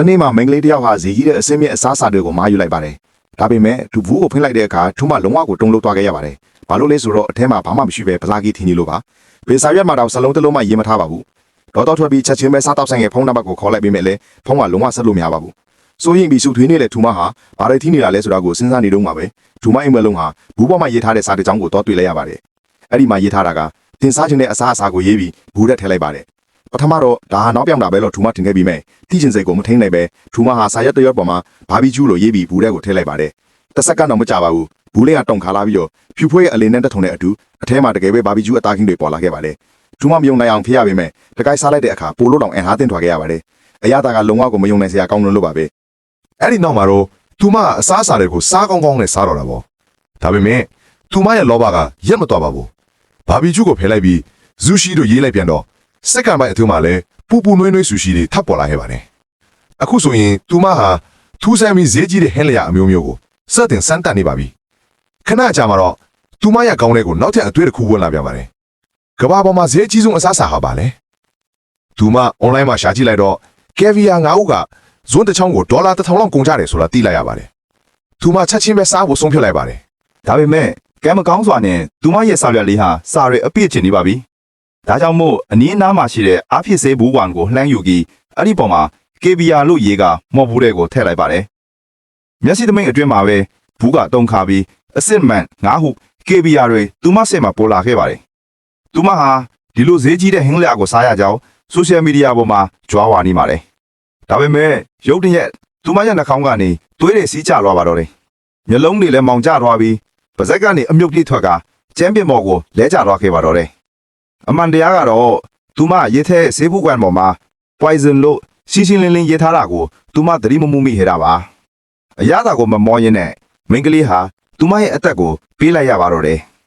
တနေ့မှမိန်းကလေးတစ်ယောက်ဟာဈေးကြီးတဲ့အစင်းမြင့်အစားအစာတွေကိုမာယူလိုက်ပါတယ်ဒါပေမဲ့သူဘူးကိုဖိလိုက်တဲ့အခါထူးမလုံးဝကိုတုံ့လို့သွားခဲ့ရပါတယ်ဘာလို့လဲဆိုတော့အထဲမှာဘာမှမရှိပဲပစားကြီးထင်းနေလို့ပါဘေစာရွက်မှာတော့စလုံးတစ်လုံးမှရေးမထားပါဘူးဒေါ်တော်ထွက်ပြီးချက်ချင်းပဲစားတော့ဆိုင်ရဲ့ဖုန်းနံပါတ်ကိုခေါ်လိုက်ပေးမယ်လေဖုန်းကလုံးဝဆက်လို့မရပါဘူးစိုးရင်ပြီးစုထွေးနေတဲ့ထူမဟာဘာတွေထင်းနေတာလဲဆိုတာကိုစဉ်းစားနေတော့မှာပဲထူမအိမ်မက်လုံးဟာဘူးပေါ်မှာရေးထားတဲ့စာတစ်ကြောင်းကိုတော့တွေ့လိုက်ရပါတယ်အဲ့ဒီမှာရေးထားတာကတင်စားခြင်းတဲ့အစားအစာကိုရေးပြီးဘူးတက်ထည့်လိုက်ပါတယ် ပထမတော့ဒါဟာနောက်ပြောင်တာပဲလို့ထူမတင်ခဲ့ပြီးမဲ့တိကျင်စိတ်ကိုမထိန်နိုင်ပဲထူမဟာစာရက်တစ်ရက်ပေါ်မှာဘာဘီကျူးလိုရေးပြီးဘူးတဲ့ကိုထည့်လိုက်ပါတယ်တစ်စက္ကန့်တော့မကြာပါဘူးဘူးလေးကတုံခါလာပြီးတော့ဖြူဖွေးရဲ့အလင်းနဲ့တက်ထုံတဲ့အတူအထဲမှာတကယ်ပဲဘာဘီကျူးအသားခင်းတွေပေါ်လာခဲ့ပါတယ်ထူမမယုံနိုင်အောင်ဖြစ်ရပေမဲ့တကိုက်စားလိုက်တဲ့အခါပိုလို့တောင်အန်ဟာတင်ထွာခဲ့ရပါတယ်အရသာကလုံးဝကိုမယုံနိုင်စရာကောင်းလွန်းလို့ပါပဲအဲ့ဒီနောက်မှာတော့သူမကအစားအစာတွေကိုစားကောင်းကောင်းနဲ့စားတော့တာပေါ့ဒါပေမဲ့သူမရဲ့လောဘကရက်မတော်ပါဘူးဘာဘီကျူကိုဖယ်လိုက်ပြီးဇူရှိတို့ရေးလိုက်ပြန်တော့ စက္ကန့်ပိုင်းအတွင်းမှာလည်းပူပူနွေးနွေးဆူရှိတွေထပ်ပေါ်လာခဲ့ပါတယ်အခုဆိုရင်သူမဟာထူးဆန်းပြီးဈေးကြီးတဲ့ဟင်းလျာအမျိုးမျိုးကိုစတင်စမ်းတက်နေပါပြီခဏကြာမှာတော့သူမရဲ့ကောင်းလေးကိုနောက်ထပ်အတွေ့တစ်ခုဝင်လာပြန်ပါတယ်ကဘာပေါ်မှာဈေးအကြီးဆုံးအစားအစာဟာပါလဲသူမအွန်လိုင်းမှာရှာကြည့်လိုက်တော့ကယ်ဗီယာ9ဦးကဇွန်းတစ်ချောင်းကိုဒေါ်လာတစ်ထောင်လောက်ကုန်ကြတယ်ဆိုတာသိလိုက်ရပါတယ်။သူမချက်ချင်းပဲစားဖို့ဆုံးဖြတ်လိုက်ပါတယ်ဒါပေမဲ့ကံမကောင်းစွာနဲ့သူမရဲ့စာရွက်လေးဟာစာရဲအပြည့်ချင်နေပါပြီ ဒါကြောင့်မို့အနည်းအနားမှာရှိတဲ့အားဖြစ်စေဘူးဝန်ကိုလှမ်းယူပြီးအဲ့ဒီပေါ်မှာ KBR လို့ရေးကမော်ဘူးတဲ့ကိုထည့်လိုက်ပါတယ်မျက်စိသမိန်အတွင်းမှာပဲဘူးကတုံခါပြီးအစစ်မှန်ငါးဟု KBR တွေသူမဆက်မှာပေါ်လာခဲ့ပါတယ်သူမဟာဒီလိုဈေးကြီးတဲ့ဟင်းလျာကိုစားရကြောင်းဆိုရှယ်မီဒီယာပေါ်မှာကြွားဝါနေပါတယ်ဒါပေမဲ့ရုပ်တရက်သူမရဲ့နှာခေါင်းကနေသွေးတွေစီးကျသွားပါတော့တယ်မျက်လုံးတွေလည်းမောင်ကျသွားပြီးပါဇက်ကနေအမြုပ်တိထွက်ကကျမ်းပင်မော်ကိုလဲကျသွားခဲ့ပါတော့တယ်။ အမှန်တရားကတော့သူမရေးထဲဆေးဘူးကွမ်ပေါ်မှာ poison လို့ရှင်းရှင်းလင်းလင်းရေးထားတာကိုသူမသတိမမှုမိခဲ့တာပါ။အရသာကိုမမောရင်းနဲ့မိန်းကလေးဟာသူမရဲ့အသက်ကိုပေးလိုက်ရပါတော့တယ်။